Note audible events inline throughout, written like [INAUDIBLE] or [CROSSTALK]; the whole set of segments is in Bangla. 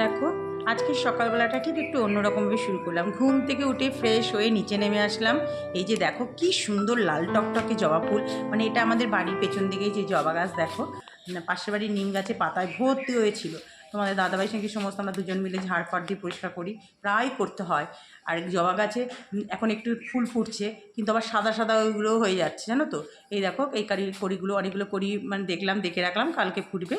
দেখো, আজকে সকালবেলাটা ঠিক একটু অন্যরকমভাবে শুরু করলাম। ঘুম থেকে উঠে ফ্রেশ হয়ে নিচে নেমে আসলাম। এই যে দেখো, কি সুন্দর লাল টকটকে জবা ফুল। মানে এটা আমাদের বাড়ির পেছন দিকে যে জবা গাছ, দেখো। পাশের বাড়ির নিম গাছে পাতায় ভর্তি হয়েছিল। তোমাদের দাদাভাই সঙ্গে সমস্ত আমরা দুজন মিলে ঝাড় ফাড় দিয়ে পরিষ্কার করি। প্রায় করতে হয়। আর জবা গাছে এখন একটু ফুল ফুটছে, কিন্তু আবার সাদা সাদা ওইগুলোও হয়ে যাচ্ছে, জানো তো? এই দেখো, এই কারি, কড়িগুলো, অনেকগুলো করি মানে দেখলাম, দেখে রাখলাম, কালকে ফুটবে।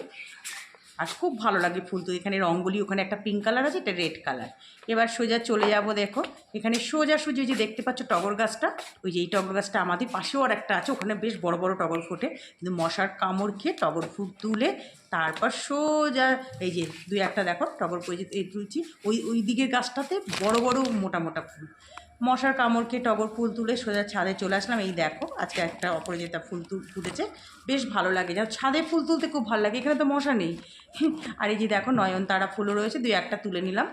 আর খুব ভালো লাগে ফুল তো, এখানে রঙগুলি, ওখানে একটা পিঙ্ক কালার আছে, এটা রেড কালার এবার সোজা চলে যাব, দেখো, এখানে সোজা সুজি যে দেখতে পাচ্ছ টগর গাছটা, ওই যে এই টগর গাছটা আমাদের পাশেও আর একটা আছে, ওখানে বেশ বড় বড় টগর ফোটে, কিন্তু মশার কামড় খেয়ে টগর ফুল তুলে তারপর সোজা, এই যে দুই একটা দেখো টগর যে এই তুলছি, ওই ওই দিকের গাছটাতে বড় বড়, মোটা মোটা ফুল। মশার কামড়কে টগর ফুল তুলে সোজা ছাদে চলে আসলাম। এই দেখো, আজকে একটা অপরাজিতা ফুল তু- ফুটেছে। বেশ ভালো লাগে। যা ছাদে ফুল তুলতে খুব ভালো লাগে। এখানে তো মশা নেই। [LAUGHS] আর এই যে দেখো, নয়নতারা ফুলও রয়েছে। দুই একটা তুলে নিলাম।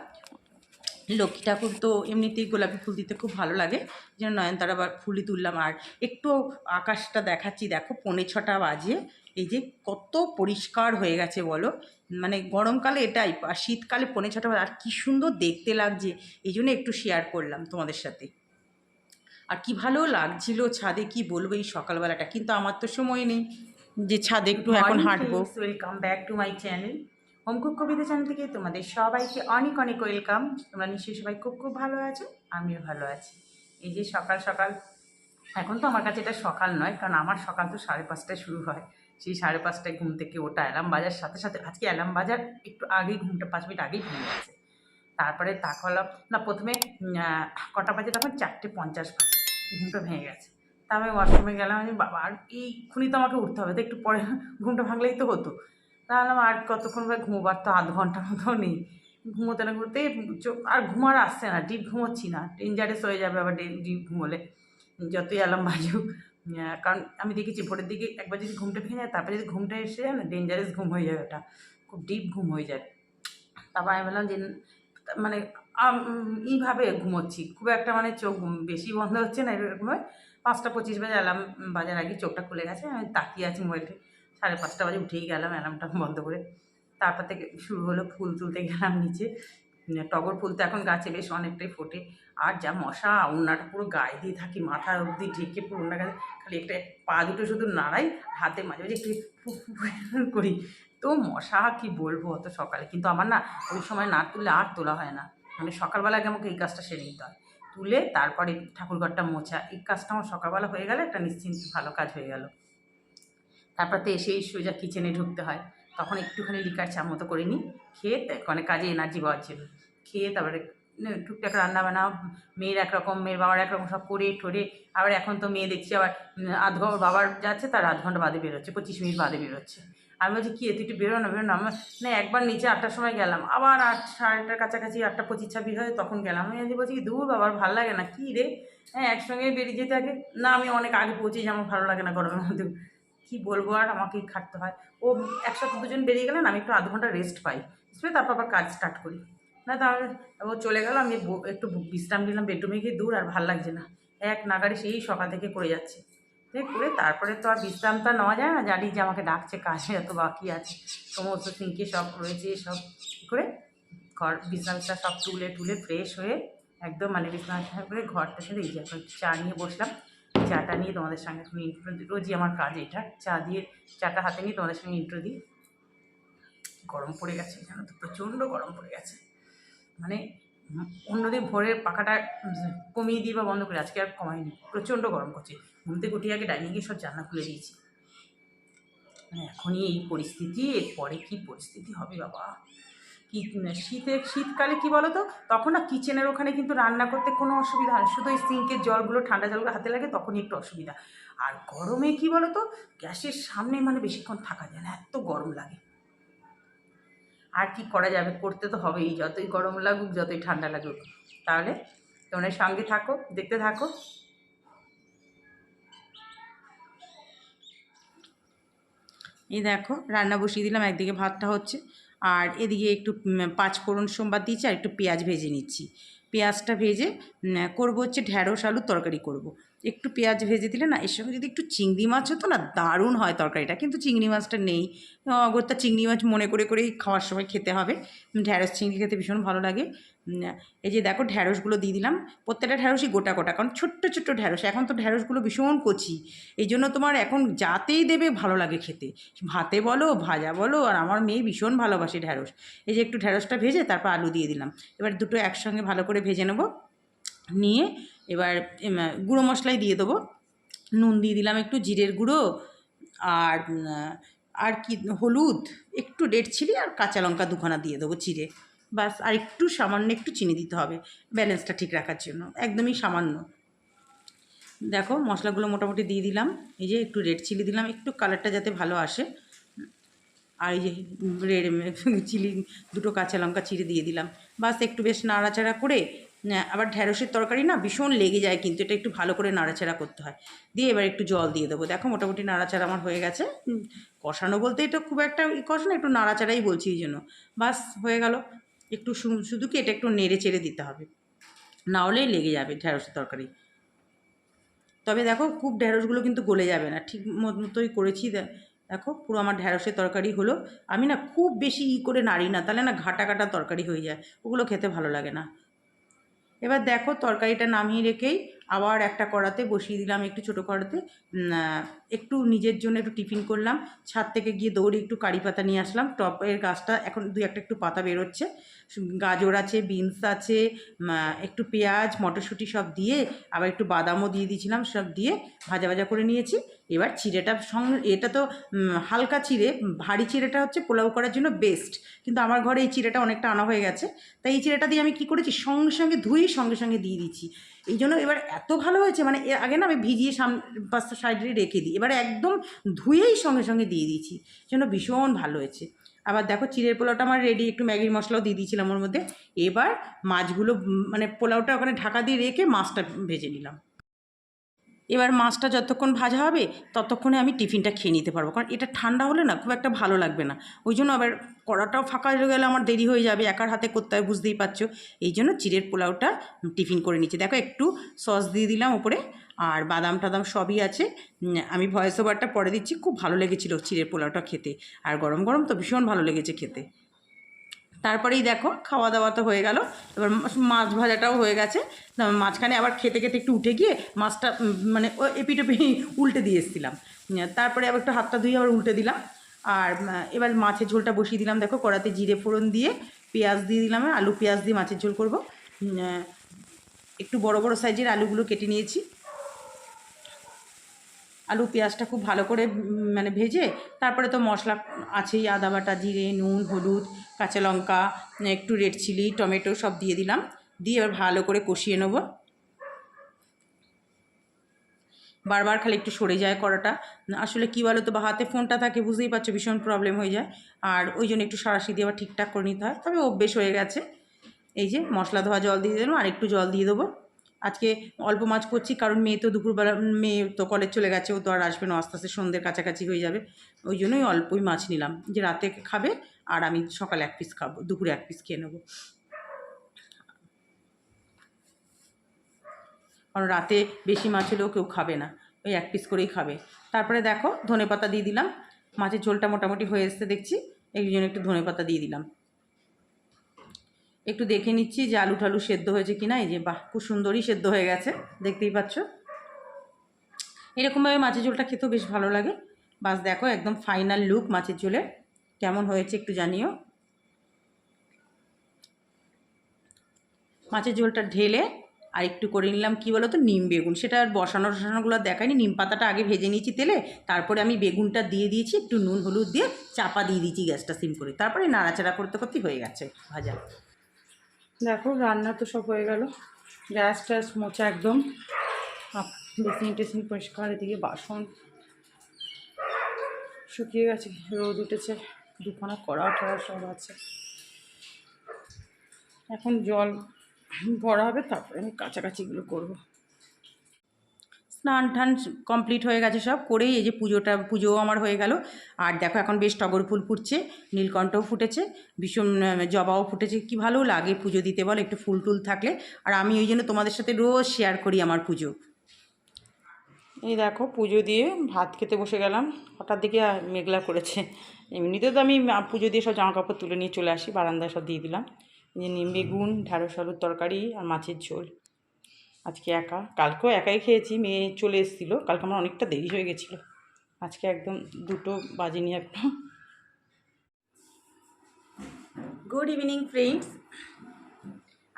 লক্ষ্মী ঠাকুর তো এমনিতেই গোলাপি ফুল দিতে খুব ভালো লাগে। যেন নয়নতারা ফুলই তুললাম। আর একটু আকাশটা দেখাচ্ছি। দেখো, পৌনে ছটা বাজে। এই যে কত পরিষ্কার হয়ে গেছে বলো? মানে গরমকালে এটাই আর শীতকালে পৌনে ছটা আর কী সুন্দর দেখতে লাগছে এই জন্য একটু শেয়ার করলাম তোমাদের সাথে। আর কি ভালো লাগছিল ছাদে কি বলব এই সকালবেলাটা? কিন্তু আমার তো সময় নেই যে ছাদে একটু এখন হাঁটবো। Welcome back to my channel home cook Kabita channel থেকে তোমাদের সবাইকে অনেক অনেক ওয়েলকাম তোমরা নিশ্চয়ই সবাই খুব খুব ভালো আছো আমিও ভালো আছি। এই যে সকাল সকাল এখন তো আমার কাছে এটা সকাল নয় কারণ আমার সকাল তো সাড়ে পাঁচটায় শুরু হয়। সেই সাড়ে পাঁচটায় ঘুম থেকে ওটা অ্যালার্ম বাজার, সাথে সাথে আজকে অ্যালার্ম বাজার একটু আগেই ঘুমটা পাঁচ মিনিট আগেই ভেঙে গেছে। তারপরে তাকালাম না প্রথমে কটা বাজে তখন চারটে পঞ্চাশ বাজে, ঘুমটা ভেঙে গেছে। তা আমি ওয়াশরুমে গেলাম, আমি বাবা, আর এইক্ষুনি তো আমাকে উঠতে হবে, তো একটু পরে ঘুমটা ভাঙলেই তো হতো। তাহলে আর কতক্ষণ ভাবে ঘুমোবার তো আধ ঘণ্টা মতো নেই। ঘুমোতে না চোখ আর ঘুমার আসছে না, ডিপ ঘুমোচ্ছি না, ডেঞ্জারাস হয়ে যাবে আবার ডিপ ঘুমোলে। যতই অ্যালার্ম বাজুক কারণ আমি দেখেছি ভোরের দিকে একবার যদি ঘুমটা ভেঙে যায়, তারপরে যদি ঘুমটা এসে যায় না ডেঞ্জারাস ঘুম হয়ে যায় ওটা। খুব ডিপ ঘুম হয়ে যায়। তারপর আমি বললাম যে মানে এইভাবে ঘুমোচ্ছি। খুব একটা মানে চোখ বেশি বন্ধ হচ্ছে না এরকম হয়। পাঁচটা পঁচিশ বাজে অ্যালার্ম বাজার আগে চোখটা খুলে গেছে, আমি তাকিয়ে আছি মোবাইলটি সাড়ে পাঁচটা বাজে উঠেই গেলাম অ্যালার্মটা বন্ধ করে। তারপর থেকে শুরু হলো ফুল তুলতে গেলাম নিচে। টগর ফুল তো এখন গাছে বেশ অনেকটাই ফোটে। আর যা মশা উন্নাটা পুরো গায়ে দিয়ে থাকি, মাথা অবধি ঢেকে পুরো ওনার গাছে খালি একটা পা দুটো শুধু নাড়াই হাতে মাঝে মাঝে একটু [LAUGHS] করি। তো মশা কি বলব অত সকালে? কিন্তু আমার না ওই সময় না তুললে আর তোলা হয় না। মানে সকালবেলা আগে আমাকে এই কাজটা সেরে নিতে হয়। তুলে তারপরে ঠাকুরঘরটা মোছা। এই কাজটা আমার সকালবেলা হয়ে গেলে একটা নিশ্চিন্ত ভালো কাজ হয়ে গেল। তারপর তো এসেই সোজা কিচেনে ঢুকতে হয়। তখন একটুখানি লিকার চা মতো করে নিই, খেয়ে মানে কাজে এনার্জি পাওয়ার জন্য। খেয়ে তারপরে টুকটাক রান্না বান্না, মেয়ের একরকম, মেয়ের বাবার একরকম সব করে ঠোরে, আবার এখন তো মেয়ে দেখছি আবার আধ ঘণ্টা বাবার যাচ্ছে তার আধ ঘণ্টা বাদে বেরোচ্ছে, পঁচিশ মিনিট বাদে বেরোচ্ছে। আমি বলছি, কি তুই একটু বেরো না বেরো না। আমার না, একবার নিচে আটটার সময় গেলাম, আবার আট, সাড়ে আটটার কাছাকাছি আটটা পঁচিশ ছাব্বিশ হয় তখন গেলাম। আমি বলছি দূর বাবার, ভালো লাগে না, কী রে? হ্যাঁ একসঙ্গে বেরিয়ে যেতে আগে। না, আমি অনেক আগে পৌঁছেছি, আমার ভালো লাগে না গরমের মধ্যে। কী বলব আর আমাকেই খাটতে হয়। ও একসাথে দুজন বেরিয়ে গেলেন, আমি একটু আধ ঘণ্টা রেস্ট পাই। বুঝলে তারপর আবার কাজ স্টার্ট করি। না তাহলে ও চলে গেল, আমি একটু বিশ্রাম নিলাম বেডরুমে গিয়ে দূর আর ভালো লাগছে না। এক নাগারে সেই সকাল থেকে করে যাচ্ছে। করে তারপরে তো আর বিশ্রামটা নেওয়া যায় না, জানি যে আমাকে ডাকছে কাজে, এত বাকি আছে। সমস্ত সিঙ্কে সব রয়েছে, সব করে ঘর বিছানাটা সব তুলে তুলে ফ্রেশ হয়ে একদম মানে বিছানা করে ঘরটা যে চা নিয়ে বসলাম। চাটা নিয়ে তোমাদের সঙ্গে এখন ইন্ট্রো রোজই আমার কাজ এটা। চা দিয়ে চাটা হাতে নিয়ে তোমাদের সঙ্গে ইন্ট্রো দিই। গরম পড়ে গেছে, জানো তো, প্রচণ্ড গরম পড়ে গেছে। মানে অন্যদিন ভোরের পাখাটা কমিয়ে দিয়ে বা বন্ধ করে, আজকে আর কমায়নি প্রচণ্ড গরম করছে। ঘুম থেকে উঠে আগে ডাইনিংয়ে সব জানলা খুলে দিয়েছি। মানে এখনই এই পরিস্থিতি, এরপরে কি পরিস্থিতি হবে বাবা? কি শীতে, শীতকালে কি বলো তো তখন না কিচেনের ওখানে কিন্তু রান্না করতে কোনো অসুবিধা হয়। শুধু ওই সিঙ্কের জলগুলো, ঠান্ডা জলগুলো হাতে লাগে তখনই একটু অসুবিধা। আর গরমে কি বলো তো গ্যাসের সামনে মানে বেশিক্ষণ থাকা যায় না, এত গরম লাগে। আর কি করা যাবে? করতে তো হবেই। যতই গরম লাগুক, যতই ঠান্ডা লাগুক। তাহলে তোমরা সঙ্গে থাকো, দেখতে থাকো। এই দেখো, রান্না বসিয়ে দিলাম। একদিকে ভাতটা হচ্ছে। আর এদিকে একটু পাঁচফোড়ন পাঁচ ফোড়ন সোমবার দিয়েছি আর একটু পেঁয়াজ ভেজে নিচ্ছি পেঁয়াজটা ভেজে করব হচ্ছে ঢ্যাঁড়শ আলুর তরকারি করব। একটু পেঁয়াজ ভেজে দিলে না, এর সঙ্গে যদি একটু চিংড়ি মাছ হতো না, দারুণ হয় তরকারিটা। কিন্তু চিংড়ি মাছটা নেই। অগত্যা চিংড়ি মাছ মনে করে করেই খাওয়ার সময় খেতে হবে। ঢ্যাঁড়স চিংড়ি খেতে ভীষণ ভালো লাগে। এই যে দেখো ঢ্যাঁড়সগুলো দিয়ে দিলাম। প্রত্যেকটা ঢ্যাঁড়সই গোটা গোটা, কারণ ছোট্ট ছোট্ট ঢ্যাঁড়স। এখন তো ঢ্যাঁড়সগুলো ভীষণ কচি। এই জন্য তোমার এখন যাতেই দেবে ভালো লাগে খেতে। ভাতে বলো, ভাজা বলো, আর আমার মেয়ে ভীষণ ভালোবাসে ঢ্যাঁড়স। এই যে একটু ঢ্যাঁড়সটা ভেজে তারপর আলু দিয়ে দিলাম। এবার দুটো একসঙ্গে ভালো করে ভেজে নেব। নিয়ে এবার গুঁড়ো মশলাই দিয়ে দেবো। নুন দিয়ে দিলাম একটু জিরের গুঁড়ো আর আর কি, হলুদ, একটু রেড চিলি আর কাঁচা লঙ্কা দুখানা দিয়ে দেবো চিড়ে বাস আর একটু সামান্য একটু চিনি দিতে হবে ব্যালেন্সটা ঠিক রাখার জন্য, একদমই সামান্য। দেখো, মশলাগুলো মোটামুটি দিয়ে দিলাম। এই যে একটু রেড চিলি দিলাম, একটু কালারটা যাতে ভালো আসে। আর এই যে রেড চিলি, দুটো কাঁচা লঙ্কা চিড়ে দিয়ে দিলাম। বাস একটু বেশ নাড়াচাড়া করে আবার ঢ্যাঁড়সের তরকারি না ভীষণ লেগে যায় কিন্তু, এটা একটু ভালো করে নাড়াচাড়া করতে হয়। দিয়ে এবার একটু জল দিয়ে দেবো। দেখো মোটামুটি নাড়াচাড়া আমার হয়ে গেছে। কষানো বলতে এটা খুব একটা কষানো একটু নাড়াচাড়াই বলছি এই জন্য। বাস, হয়ে গেল। একটু শুধু কি এটা একটু নেড়ে চেড়ে দিতে হবে। না হলেই লেগে যাবে ঢ্যাঁড়সের তরকারি। তবে দেখো খুব ঢ্যাঁড়সগুলো কিন্তু গলে যাবে না। ঠিক মতোই করেছি দেখো পুরো আমার ঢ্যাঁড়সের তরকারি হলো। আমি না খুব বেশি ই করে নাড়ি না, তাহলে না ঘাটা ঘাটা তরকারি হয়ে যায়। ওগুলো খেতে ভালো লাগে না। এবার দেখো তরকারিটা নামিয়ে রেখেই আবার একটা কড়াতে বসিয়ে দিলাম একটু ছোটো কড়াতে। একটু নিজের জন্য একটু টিফিন করলাম। ছাদ থেকে গিয়ে দৌড়ে একটু কারি পাতা নিয়ে আসলাম। টপের গাছটা এখন দুই একটা একটু পাতা বেরোচ্ছে। গাজর আছে, বিনস আছে একটু পেঁয়াজ, মটরশুঁটি সব দিয়ে আবার একটু বাদামও দিয়ে দিয়েছিলাম, সব দিয়ে ভাজা ভাজা করে নিয়েছি। এবার চিড়েটা সঙ্গে এটা তো হালকা চিড়ে, ভারী চিড়েটা হচ্ছে পোলাও করার জন্য বেস্ট কিন্তু আমার ঘরে এই চিড়েটা অনেকটা আনা হয়ে গেছে। তাই এই চিড়েটা দিয়ে আমি কী করেছি, সঙ্গে সঙ্গে ধুই সঙ্গে সঙ্গে দিয়ে দিচ্ছি এই জন্য এবার এত ভালো হয়েছে মানে এর আগে না আমি ভিজিয়ে সাম, পাঁচটা সাইডে রেখে দিই, এবার একদম ধুয়েই সঙ্গে সঙ্গে দিয়ে দিয়েছি জন্য ভীষণ ভালো হয়েছে। আবার দেখো চিড়ের পোলাওটা আমার রেডি একটু ম্যাগির মশলাও দিয়ে দিয়েছিলাম ওর মধ্যে, এবার মাছগুলো মানে পোলাওটা ওখানে ঢাকা দিয়ে রেখে মাছটা ভেজে নিলাম। এবার মাছটা যতক্ষণ ভাজা হবে, ততক্ষণে আমি টিফিনটা খেয়ে নিতে পারব। কারণ এটা ঠান্ডা হলে না খুব একটা ভালো লাগবে না। ওই জন্য আবার কড়াটাও ফাঁকা হয়ে গেলে আমার দেরি হয়ে যাবে। একার হাতে করতে হয়, বুঝতেই পারছ? এই জন্য চিড়ের পোলাওটা টিফিন করে নিচ্ছি। দেখো একটু সস দিয়ে দিলাম ওপরে, আর বাদাম টাদাম সবই আছে। আমি ভয়েস ওভারটা পরে দিচ্ছি। খুব ভালো লেগেছিলো চিড়ের পোলাওটা খেতে। আর গরম গরম তো ভীষণ ভালো লেগেছে খেতে। তারপরেই দেখো খাওয়া দাওয়া তো হয়ে গেল। এবার মাছ ভাজাটাও হয়ে গেছে। মাঝখানে আবার খেতে খেতে একটু উঠে গিয়ে মাছটা মানে ও এপিটেপি উল্টে দিয়ে এসেছিলাম। তারপরে আবার একটু হাতটা ধুয়ে আবার উল্টে দিলাম। আর এবার মাছের ঝোলটা বসিয়ে দিলাম। দেখো কড়াতে জিরে ফোড়ন দিয়ে পেঁয়াজ দিয়ে দিলাম। আলু পেঁয়াজ দিয়ে মাছের ঝোল করব। একটু বড় বড় সাইজের আলুগুলো কেটে নিয়েছি। আলু পেঁয়াজটা খুব ভালো করে মানে ভেজে তারপরে তো মশলা আছেই। আদা বাটা, জিরে, নুন, হলুদ। কাঁচা লঙ্কা, একটু রেড চিলি টমেটো সব দিয়ে দিলাম। দিয়ে এবার ভালো করে কষিয়ে নেব। বারবার খালি একটু সরে যায় কড়াটা। আসলে কী বলো তো বা হাতে ফোনটা থাকে, বুঝতেই পারছ ভীষণ প্রবলেম হয়ে যায়। আর ওই জন্য একটু সারাশি দিয়ে আবার ঠিকঠাক করে নিতে হয়। তবে অভ্যেস হয়ে গেছে। এই যে মশলা ধোয়া জল দিয়ে দিলাম, আর একটু জল দিয়ে দেবো। আজকে অল্প মাছ করছি, কারণ মেয়ে তো দুপুরবেলা, মেয়ে তো কলেজ চলে গেছে, ও তো আর আসবে না আস্তে আস্তে সন্ধ্যের কাছাকাছি হয়ে যাবে। ওই জন্যই অল্পই মাছ নিলাম। যে রাতে খাবে আর আমি সকালে এক পিস খাব, দুপুরে এক পিস খেয়ে নেব। কারণ রাতে বেশি মাছ হলেও কেউ খাবে না, ওই এক পিস করেই খাবে। তারপরে দেখো ধনে পাতা দিয়ে দিলাম। মাছের ঝোলটা মোটামুটি হয়ে এসছে দেখছি, এই জন্য একটু ধনে পাতা দিয়ে দিলাম। একটু দেখে নিচ্ছি যে আলু টালু সেদ্ধ হয়েছে কি না এই যে বাহ, খুব সুন্দরই সেদ্ধ হয়ে গেছে, দেখতেই পাচ্ছ। এরকমভাবে মাছের ঝোলটা খেতেও বেশ ভালো লাগে। বাস দেখো, একদম ফাইনাল লুক মাছের ঝোলের। কেমন হয়েছে একটু জানিও। মাছের ঝোলটা ঢেলে আর একটু করে নিলাম, কী বলো তো নিম বেগুন। সেটা আর বসানো টসানোগুলো দেখায়নি নিম পাতাটা আগে ভেজে নিয়েছি তেলে, তারপরে আমি বেগুনটা দিয়ে দিয়েছি, একটু নুন, হলুদ দিয়ে চাপা দিয়ে দিয়েছি গ্যাসটা সিম করে। তারপরে নাড়াচাড়া করতে করতে হয়ে গেছে ভাজা। দেখো, রান্না তো সব হয়ে গেল। গ্যাস ট্যাস মোচা একদম। বেসিন টেসিন পরিষ্কার, এদিকে বাসন শুকিয়ে গেছে, রোদ উঠেছে। দুখানা কড়া টড়া সব আছে। এখন জল ভরা হবে, তারপরে আমি কাছাকাছিগুলো করব। স্নান টান কমপ্লিট হয়ে গেছে সব, করেই এই যে পুজোটা, পুজোও আমার হয়ে গেল। আর দেখো এখন বেশ টগর ফুল ফুটছে, নীলকণ্ঠও ফুটেছে, ভীষণ জবাও ফুটেছে। কি ভালো লাগে পুজো দিতে বল, একটু ফুল টুল থাকলে। আর আমি ওই জন্য তোমাদের সাথে রোজ শেয়ার করি আমার পুজো। এই দেখো পুজো দিয়ে ভাত খেতে বসে গেলাম। হঠাৎ দিকে মেঘলা করেছে। এমনিতে তো আমি পুজো দিয়ে সব জামা কাপড় তুলে নিয়ে চলে আসি, বারান্দায় সব দিয়ে দিলাম। যে নিম বেগুন ঢ্যাঁড়স আলুর তরকারি আর মাছের ঝোল। আজকে একা, কালকেও একাই খেয়েছি, মেয়ে চলে এসেছিল। কালকে আমার অনেকটা দেরি হয়ে গেছিল। আজকে একদম দুটো বাজেনি এখনও। গুড ইভিনিং ফ্রেন্ডস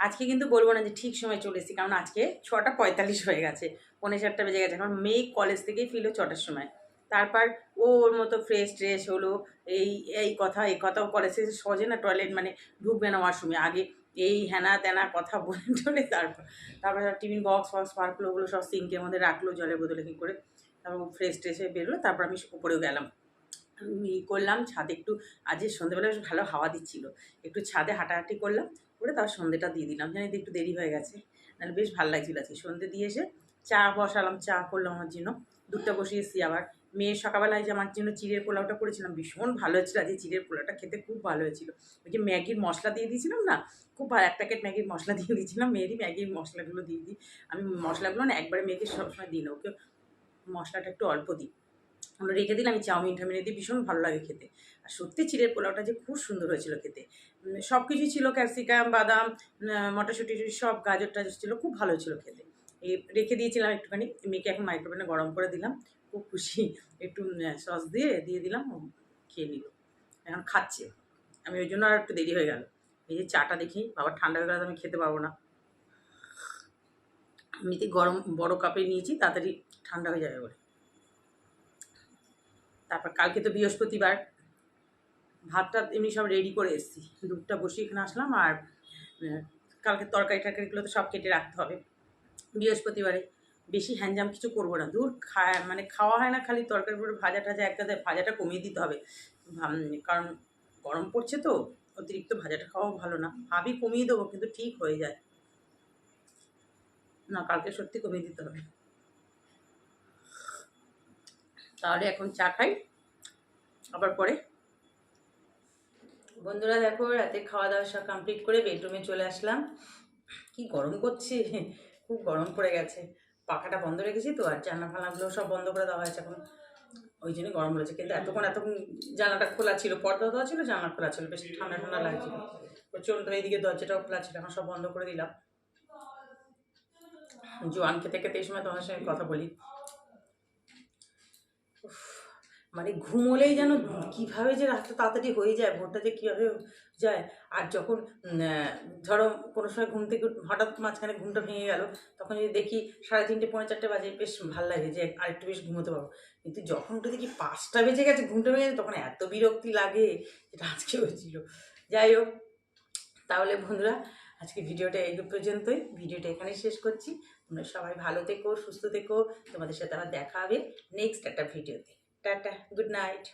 আজকে কিন্তু বলব না যে ঠিক সময় চলে এসেছি, কারণ আজকে ছটা পঁয়তাল্লিশ হয়ে গেছে। পৌনে চারটা বেজে গেছে। কারণ মেয়ে কলেজ থেকেই ফিরলো ছটার সময়। তারপর ও ওর মতো ফ্রেশ ট্রেশ হলো, এই এই কথা, এই কথাও কলেজ থেকে সহজে না টয়লেট মানে ঢুকবে না ওয়াশরুমে আগে এই হ্যানা ত্যানা কথা বলে টলে তারপর তারপর টিফিন বক্স ফক্স পার্কগুলো ওগুলো সব সিঙ্কের মধ্যে রাখল জলের বোতলে কী করে। তারপর ফ্রেশ ট্রেশ হয়ে বেরোলো। তারপর আমি উপরেও গেলাম। ই করলাম, ছাদে একটু আজ সন্ধ্যেবেলা বেশ ভালো হাওয়া দিচ্ছিল। একটু ছাদে হাঁটাহাঁটি করলাম, করে তার সন্ধ্যেটা দিয়ে দিলাম। জানি একটু দেরি হয়ে গেছে, নাহলে বেশ ভালো লাগছিল আজকে। সন্ধ্যে দিয়ে এসে চা বসালাম, চা করলাম আমার জন্য। দুধটা বসিয়েছি আবার। মেয়ের সকালবেলায় যে আমার জন্য চিড়ের পোলাওটা করেছিলাম, ভীষণ ভালো হয়েছিল। আজকে চিড়ের পোলাওটা খেতে খুব ভালো হয়েছিল। ওই যে ম্যাগির মশলা দিয়ে দিয়েছিলাম না, খুব ভালো এক প্যাকেট ম্যাগির মশলা দিয়ে দিয়েছিলাম। মেয়েরই ম্যাগির মশলাগুলো দিয়ে দিই। আমি মশলাগুলো না একবারে মেয়েকে সবসময় দিই না, ওকে মশলাটা একটু অল্প দিই। রেখে দিলে আমি চাউমিন টাউমিনে দিই ভীষণ ভালো লাগে খেতে। আর সত্যি চিড়ের পোলাওটা যে খুব সুন্দর হয়েছিল খেতে। সব কিছুই ছিল ক্যাপসিকাম, বাদাম মটরশুঁটি, সব গাজর টাজর ছিল, খুব ভালো ছিল খেতে। এই রেখে দিয়েছিলাম একটুখানি, মেয়েকে এখন মাইক্রোওভেনে গরম করে দিলাম। খুব খুশি, একটু সস দিয়ে দিয়ে দিলাম খেয়ে নিল। এখন খাচ্ছে। আমি ওই জন্য আর একটু দেরি হয়ে গেল। এই যে চাটা দেখি, বাবা ঠান্ডা হয়ে গেলে আমি খেতে পারব না। এমনিতে গরম বড় কাপে নিয়েছি, তাড়াতাড়ি ঠান্ডা হয়ে যাবে বলে। তারপর কালকে তো বৃহস্পতিবার। ভাতটা এমনি সব রেডি করে এসেছি। দুধটা বসিয়ে এখানে আসলাম আর কালকে তরকারি টরকারিগুলো তো সব কেটে রাখতে হবে। বৃহস্পতিবারে বেশি হ্যাঞ্জাম কিছু করব না। দূর খা মানে খাওয়া হয় না খালি তরকারি করে ভাজা টাজা এক গাদায় ভাজাটা কমিয়ে দিতে হবে। কারণ গরম পড়ছে তো, অতিরিক্ত ভাজাটা খাওয়াও ভালো না। ভাবি কমিয়ে দেবো কিন্তু ঠিক হয়ে যায়। না, কালকে সত্যি কমিয়ে দিতে হবে। তাহলে এখন চা খাই। আবার পরে। বন্ধুরা দেখো, রাতে খাওয়া দাওয়া সব কমপ্লিট করে বেডরুমে চলে আসলাম। কি গরম করছে? খুব গরম পড়ে গেছে। পাখাটা বন্ধ রেখেছি তো, আর জানলা ফানাগুলো সব বন্ধ করে দেওয়া হয়েছে এখন। ওই জন্য গরম রয়েছে কিন্তু এতক্ষণ এতক্ষণ জানলাটা খোলা ছিল, পর্দা দেওয়া ছিল, জানলা খোলা ছিল, বেশ ঠান্ডা ঠান্ডা লাগছিল প্রচণ্ড এইদিকে দরজাটাও খোলা ছিল, এখন সব বন্ধ করে দিলাম। জোয়ান খেতে খেতে এই সময় তোমার সঙ্গে কথা বলি। মানে ঘুমোলেই যেন কীভাবে যে রাতটা তাড়াতাড়ি হয়ে যায়, ভোরটা যে কীভাবে যায়, আর যখন ধরো কোনো সময় ঘুম থেকে হঠাৎ মাঝখানে ঘুমটা ভেঙে গেল, তখন যদি দেখি সাড়ে তিনটে, পৌনে চারটে বাজে, বেশ ভালো লাগে যে আরেকটু বেশ ঘুমোতে পারব। কিন্তু যখন উঠে দেখি পাঁচটা বেজে গেছে, ঘুমটা ভেঙে গেছে, তখন এত বিরক্তি লাগে যেটা আজকে হয়েছিল। যাই হোক, তাহলে বন্ধুরা, আজকে ভিডিওটা এই পর্যন্তই। ভিডিওটা এখানেই শেষ করছি। তোমরা সবাই ভালো থেকো, সুস্থ থেকো। তোমাদের সাথে আবার দেখা হবে নেক্সট একটা ভিডিওতে টাটা গুড নাইট